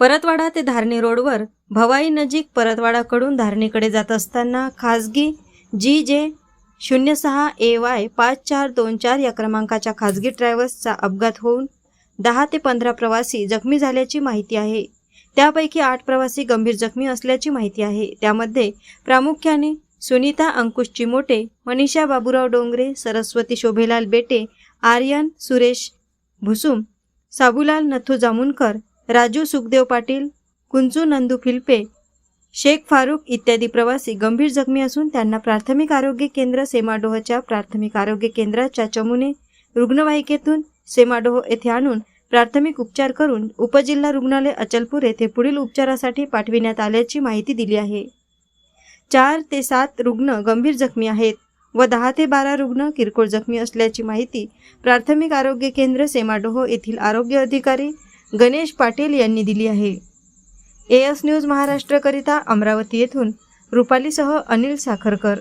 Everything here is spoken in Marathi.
परतवाडा ते धारणी रोडवर भवाई नजीक परतवाडाकडून धारणीकडे जात असताना खाजगी जी जे शून्य सहा ए वाय पाच चार दोन चार या क्रमांकाच्या खाजगी ट्रॅव्हल्सचा अपघात होऊन दहा ते पंधरा प्रवासी जखमी झाल्याची माहिती आहे. त्यापैकी आठ प्रवासी गंभीर जखमी असल्याची माहिती आहे. त्यामध्ये प्रामुख्याने सुनीता अंकुश चिमोटे मनीषा बाबूराव डोंगरे सरस्वती शोभेलाल बेटे आर्यन सुरेश भुसुम साबुलाल नथू जामुनकर राजू सुखदेव पाटील कुंजू नंदू फिल्पे शेख फारूक इत्यादी प्रवासी गंभीर जखमी असून त्यांना प्राथमिक आरोग्य केंद्र सेमाडोहच्या प्राथमिक आरोग्य केंद्राच्या चमुने रुग्णवाहिकेतून सेमाडोह येथे आणून प्राथमिक उपचार करून उपजिल्हा रुग्णालय अचलपूर येथे पुढील उपचारासाठी पाठविण्यात आल्याची माहिती दिली आहे. चार ते सात रुग्ण गंभीर जखमी आहेत व दहा ते बारा रुग्ण किरकोळ जखमी असल्याची माहिती प्राथमिक आरोग्य केंद्र सेमाडोह येथील आरोग्य अधिकारी गणेश पाटील यांनी दिली आहे. एएस न्यूज महाराष्ट्रकरिता अमरावती येथून रुपालीसह अनिल साखरकर.